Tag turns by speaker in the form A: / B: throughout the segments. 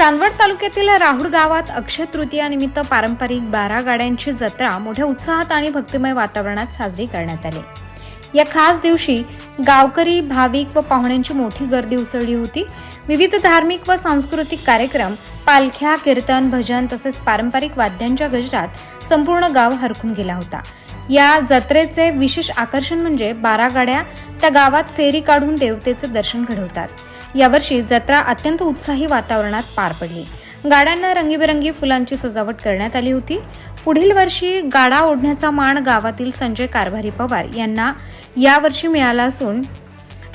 A: चांदवड तालुक्यातील राहुड गावात अक्षय तृतीयानिमित्त पारंपरिक बारा गाड्यांची जत्रा मोठ्या उत्साहात आणि भक्तिमय वातावरणात साजरी करण्यात आली. या खास दिवशी गावकरी भाविक व पाहुण्यांची मोठी गर्दी उसळली होती. विविध धार्मिक व सांस्कृतिक कार्यक्रम पालख्या कीर्तन भजन तसेच पारंपरिक वाद्यांच्या गजरात संपूर्ण गाव हरकून गेला होता. या जत्रेचे विशेष आकर्षण म्हणजे बारा गाड्या त्या गावात फेरी काढून देवतेचे दर्शन घडवतात. यावर्षी जत्रा अत्यंत उत्साही वातावरणात पार पडली. गाड्यांना रंगीबेरंगी फुलांची सजावट करण्यात आली होती. पुढील वर्षी गाडा ओढण्याचा मान गावातील संजय कारभारी पवार यांना यावर्षी मिळाला असून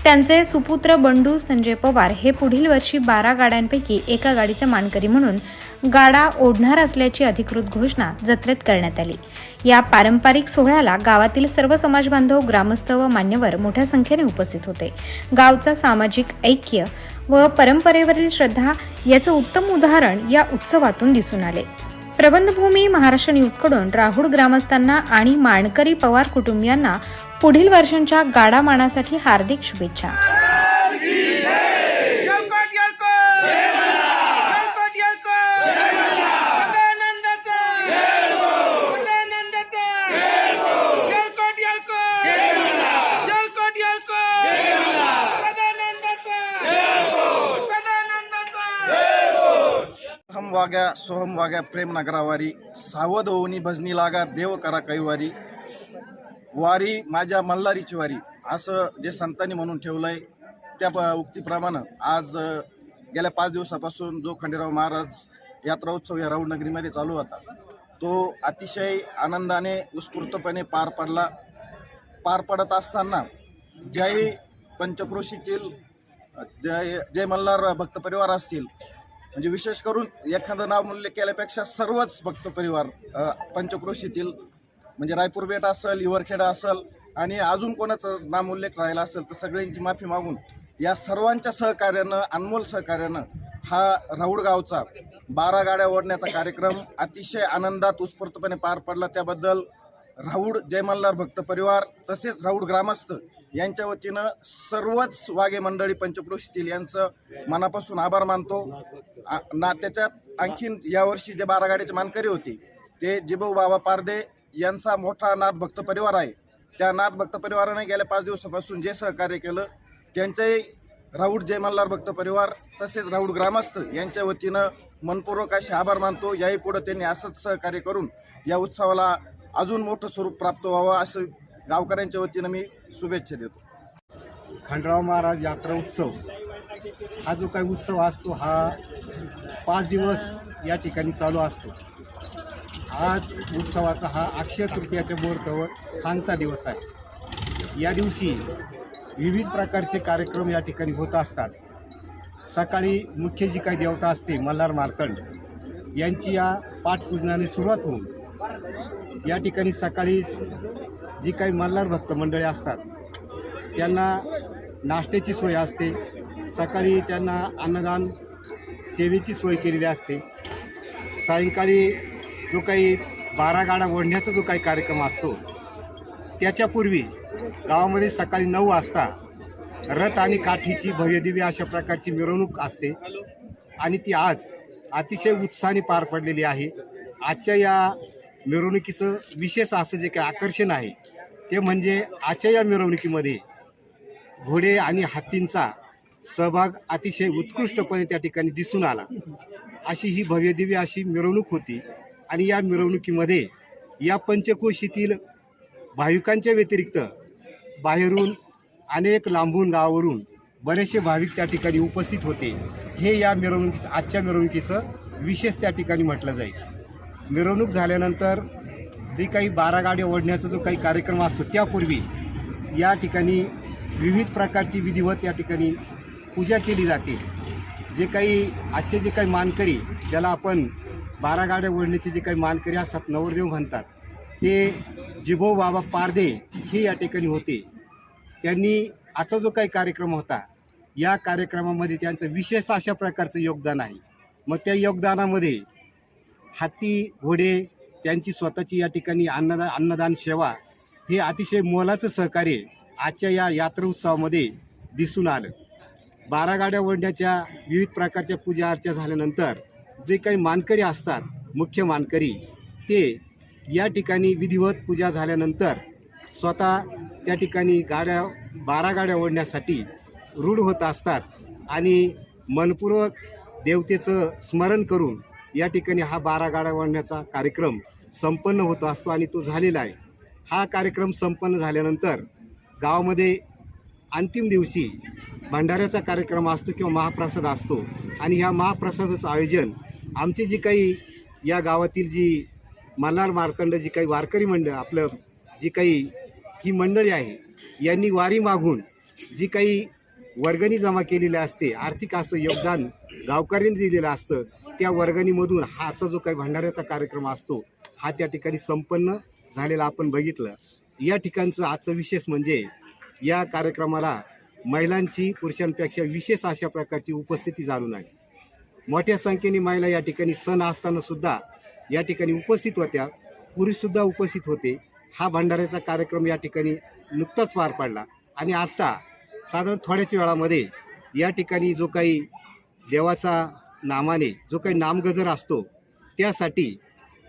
A: त्यांचे सुपुत्र बंडू संजय पवार हे पुढील वर्षी बारा गाड्यांपैकी एका गाडीचे मानकरी म्हणून गाडा ओढणार असल्याची अधिकृत घोषणा जत्रेत करण्यात आली. या पारंपरिक सोहळ्याला गावातील सर्व समाजबांधव ग्रामस्थ व मान्यवर मोठ्या संख्येने उपस्थित होते. गावचा सामाजिक ऐक्य व परंपरेवरील श्रद्धा याचं उत्तम उदाहरण या उत्सवातून दिसून आले. प्रबंधभूमी महाराष्ट्र न्यूजकडून राहुल ग्रामस्थांना आणि माणकरी पवार कुटुंबियांना पुढील वर्षांच्या गाडा मानासाठी हार्दिक शुभेच्छा.
B: वाग्या सोहम वाग्या प्रेम नगरावारी सावध होऊनी भजनी लागा देव करा कैवारी वारी. माझ्या मल्हारीची वारी. असं जे संतांनी म्हणून ठेवलं आहे त्या प उक्तीप्रमाणे आज गेल्या पाच दिवसापासून जो खंडेराव महाराज यात्रा उत्सव या राऊळ नगरीमध्ये चालू होता तो अतिशय आनंदाने उत्स्फूर्तपणे पार पडला. पार पडत असताना ज्याही पंचक्रोशीतील जय जय मल्हार भक्त परिवार असतील म्हणजे विशेष करून एखादं नामूल्य केल्यापेक्षा सर्वच भक्त परिवार पंचक्रोशीतील म्हणजे रायपूर बेट असेल युवरखेडा असेल आणि अजून कोणाचं नामोल्लेख राहिला असेल तर सगळ्यांची माफी मागून या सर्वांच्या सहकार्यानं अनमोल सहकार्यानं हा राऊडगावचा बारा गाड्या ओढण्याचा कार्यक्रम अतिशय आनंदात उत्स्फूर्तपणे पार पडला. त्याबद्दल राऊड जयमल्हार भक्त परिवार तसेच राऊड ग्रामस्थ यांच्या वतीनं सर्वच वागे मंडळी पंचक्रोशीतील यांचं मनापासून आभार मानतो. ना त्याच्यात आणखीन यावर्षी जे बारागाडीचे मानकरी होते ते जिभाऊ बाबा पारदे यांचा मोठा नाथ भक्त परिवार आहे. त्या नाथ भक्त परिवाराने गेल्या पाच दिवसापासून जे सहकार्य केलं त्यांच्याही राऊड जयमल्हार भक्त परिवार तसेच राऊड ग्रामस्थ यांच्या वतीनं मनपूर्वक असे आभार मानतो. याही पुढे त्यांनी असंच सहकार्य करून या उत्सवाला अजून मोठं स्वरूप प्राप्त व्हावं असं गावकऱ्यांच्या वतीनं मी शुभेच्छा देतो.
C: खंडराव महाराज यात्रा उत्सव हा जो काही उत्सव असतो हा पाच दिवस या ठिकाणी चालू असतो. आज उत्सवाचा हा अक्षय तृतीयाच्या मुहूर्तावर सांगता दिवस आहे. या दिवशी विविध प्रकारचे कार्यक्रम या ठिकाणी होत असतात. सकाळी मुख्य जी काही देवता असते मल्हार मार्तंड यांची या पाठपूजनाने सुरुवात होऊन या ठिकाणी सकाळी जी काही मल्हार भक्त मंडळी असतात त्यांना नाश्त्याची सोय असते. सकाळी त्यांना अन्नदान सेवेची सोय केलेली असते. सायंकाळी जो काही बारा गाडा ओढण्याचा जो काही कार्यक्रम असतो त्याच्यापूर्वी गावामध्ये सकाळी नऊ वाजता रथ आणि काठीची भव्यदिव्य अशा प्रकारची मिरवणूक असते आणि ती आज अतिशय उत्साहाने पार पडलेली आहे. आजच्या या मिरवणुकीचं विशेष असं जे काही आकर्षण आहे ते म्हणजे आजच्या या मिरवणुकीमध्ये घोडे आणि हत्तींचा सहभाग अतिशय उत्कृष्टपणे त्या ठिकाणी दिसून आला. अशी ही भव्यदिव्य अशी मिरवणूक होती आणि या मिरवणुकीमध्ये या पंचकोशीतील भाविकांच्या व्यतिरिक्त बाहेरून अनेक लांबून गावावरून बरेचसे भाविक त्या ठिकाणी उपस्थित होते. हे या मिरवणुकी आजच्या मिरवणुकीचं विशेष त्या ठिकाणी म्हटलं जाईल. मिरवणूक झाल्यानंतर जे काही बारा गाडी ओढण्याचा जो काही कार्यक्रम असतो त्यापूर्वी या ठिकाणी विविध प्रकारची विधिवत या ठिकाणी पूजा केली जाते. जे काही आजचे जे काही मानकरी ज्याला आपण बारा गाड्या ओढण्याचे जे काही मानकरी असतात नवरदेव म्हणतात ते जिभो बाबा पारदे हे या ठिकाणी होते. त्यांनी आजचा जो काही कार्यक्रम होता या कार्यक्रमामध्ये त्यांचं विशेष अशा प्रकारचं योगदान आहे. मग त्या योगदानामध्ये हाती घोडे त्यांची स्वतःची या ठिकाणी अन्नदान अन्नदान सेवा हे अतिशय मोलाचं सहकार्य आजच्या या यात्रा उत्सवामध्ये दिसून आलं. बारा गाड्या ओढण्याच्या विविध प्रकारच्या पूजा अर्चा झाल्यानंतर जे काही मानकरी असतात मुख्य मानकरी ते या ठिकाणी विधिवत पूजा झाल्यानंतर स्वतः त्या ठिकाणी गाड्या बारा गाड्या ओढण्यासाठी रूढ होत असतात आणि मनपूर्वक देवतेचं स्मरण करून या ठिकाणी हा बारा गाड्या वळण्याचा कार्यक्रम संपन्न होत असतो आणि तो झालेला आहे. हा कार्यक्रम संपन्न झाल्यानंतर गावामध्ये अंतिम दिवशी भंडाऱ्याचा कार्यक्रम असतो किंवा महाप्रसाद असतो. आणि ह्या महाप्रसादाचं आयोजन आमचे जी काही या गावातील जी मल्हार मार्तंड जी काही वारकरी मंडळ आपलं जी काही ही मंडळी आहे यांनी वारी मागून जी काही वर्गणी जमा केलेली असते आर्थिक असं योगदान गावकऱ्यांनी दिलेलं असतं त्या वर्गणीमधून हाचा जो काही भंडाऱ्याचा कार्यक्रम असतो हा त्या ठिकाणी संपन्न झालेला आपण बघितलं. या ठिकाणचं आजचं विशेष म्हणजे या कार्यक्रमाला महिलांची पुरुषांपेक्षा विशेष अशा प्रकारची उपस्थिती जाणून आली. मोठ्या संख्येने महिला या ठिकाणी सण असताना सुद्धा या ठिकाणी उपस्थित होत्या. पुरुषसुद्धा उपस्थित होते. हा भंडाऱ्याचा कार्यक्रम या ठिकाणी नुकताच पार पडला. आणि आता साधारण थोड्याच वेळामध्ये या ठिकाणी जो काही देवाचा नामाने जो काही नामगजर असतो त्यासाठी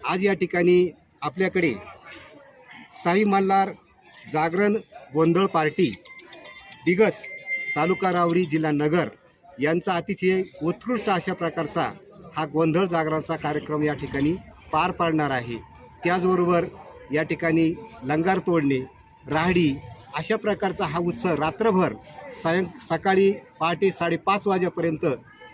C: आज या ठिकाणी आपल्याकडे साई मल्हार जागरण गोंधळ पार्टी दिगस तालुका रावरी जिल्हा नगर यांचा अतिशय उत्कृष्ट अशा प्रकारचा हा गोंधळ जागरणाचा कार्यक्रम या ठिकाणी पार पाडणार आहे. त्याचबरोबर या ठिकाणी लंगार तोडणे राहडी अशा प्रकारचा हा उत्सव रात्रभर सायं सकाळी पहाटे साडेपाच वाजेपर्यंत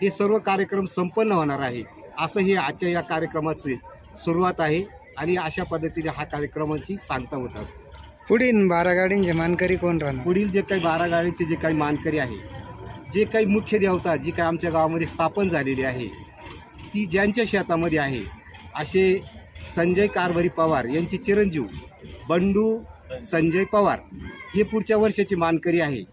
C: हे सर्व कार्यक्रम संपन्न होणार आहे. असं हे आजच्या या कार्यक्रमाची सुरुवात आहे आणि अशा पद्धतीने हा कार्यक्रमाची सांगता होत असते.
D: पुढील बारा गाडींचे मानकरी कोण राहणार?
C: पुढील जे काही बारा गाडीचे जे काही मानकरी आहे जे काही मुख्य देवता जी काही आमच्या गावामध्ये स्थापन झालेली आहे ती ज्यांच्या शेतामध्ये आहे असे संजय कारभारी पवार यांचे चिरंजीव बंडू संजय पवार हे पुढच्या वर्षाची मानकरी आहे.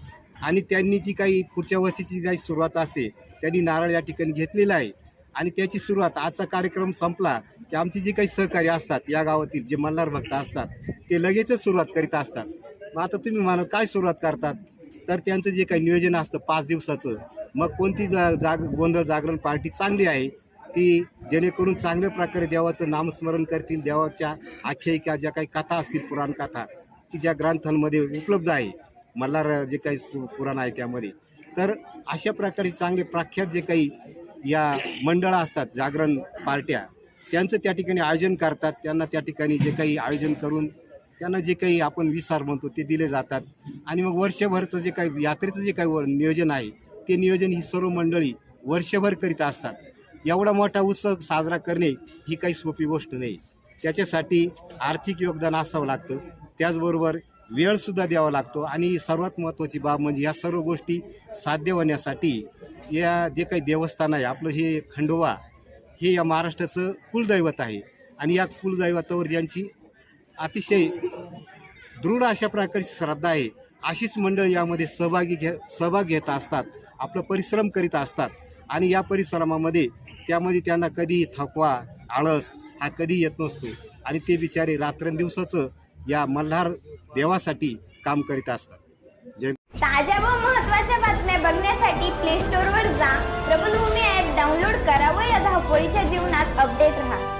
C: आणि त्यांनी जी काही पुढच्या वर्षाची काही सुरुवात असते त्यांनी नारळ या ठिकाणी घेतलेला आहे. आणि त्याची सुरुवात आजचा कार्यक्रम संपला की आमचे जे काही सहकारी असतात या गावातील जे मल्हार भक्त असतात ते लगेचच सुरुवात करीत असतात. मग आता तुम्ही म्हणा काय सुरुवात करतात? तर त्यांचं जे काही नियोजन असतं पाच दिवसाचं मग कोणती जा जाग गोंधळ जागरण पार्टी चांगली आहे ती जेणेकरून चांगल्या प्रकारे देवाचं नामस्मरण करतील देवाच्या आख्यायिका ज्या काही कथा असतील पुराण कथा की ज्या ग्रंथांमध्ये उपलब्ध आहे. मल्हार जे काही पुराण आहे त्यामध्ये तर अशा प्रकारे चांगले प्रख्यात जे काही या मंडळं असतात जागरण पार्ट्या त्यांचं त्या ठिकाणी आयोजन करतात. त्यांना त्या ठिकाणी जे काही आयोजन करून त्यांना जे काही आपण विसार म्हणतो ते दिले जातात. आणि मग वर्षभरचं जे काही यात्रेचं जे काही नियोजन आहे ते नियोजन ही सर्व मंडळी वर्षभर करीत असतात. एवढा मोठा उत्सव साजरा करणे ही काही सोपी गोष्ट नाही. त्याच्यासाठी आर्थिक योगदान असावं लागतं. त्याचबरोबर वेळसुद्धा द्यावा लागतो. आणि सर्वात महत्त्वाची बाब म्हणजे या सर्व गोष्टी साध्य होण्यासाठी या जे काही देवस्थान आहे आपलं हे खंडोबा हे या महाराष्ट्राचं कुलदैवत आहे. आणि या कुलदैवतावर ज्यांची अतिशय दृढ अशा प्रकारची श्रद्धा आहे अशीच मंडळ यामध्ये सहभागी घे सहभाग घेत असतात आपलं परिश्रम करीत असतात. आणि या परिश्रमामध्ये त्यामध्ये त्यांना कधी थकवा आळस हा कधी येत नसतो. आणि ते बिचारे रात्रंदिवसाचं या मल्हार देवासाठी काम करीत असतात. जय
E: ताज्या व महत्त्वाच्या बातम्या बघण्यासाठी प्ले स्टोर वर जा. प्रबलभूमी ऍप डाउनलोड करा व या धावपळीच्या जीवनात अपडेट राहा.